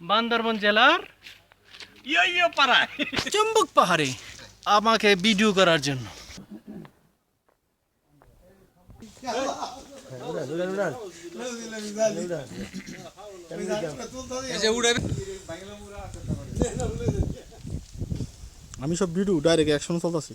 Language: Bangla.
বান্দরবন জেলার ইয়ো পাড়ায়। চম্বুক পাহাড়ে আমাকে ভিডিও করার জন্য। আমি সব ভিডিও ডাইরেক্ট অ্যাকশন চলতেছি।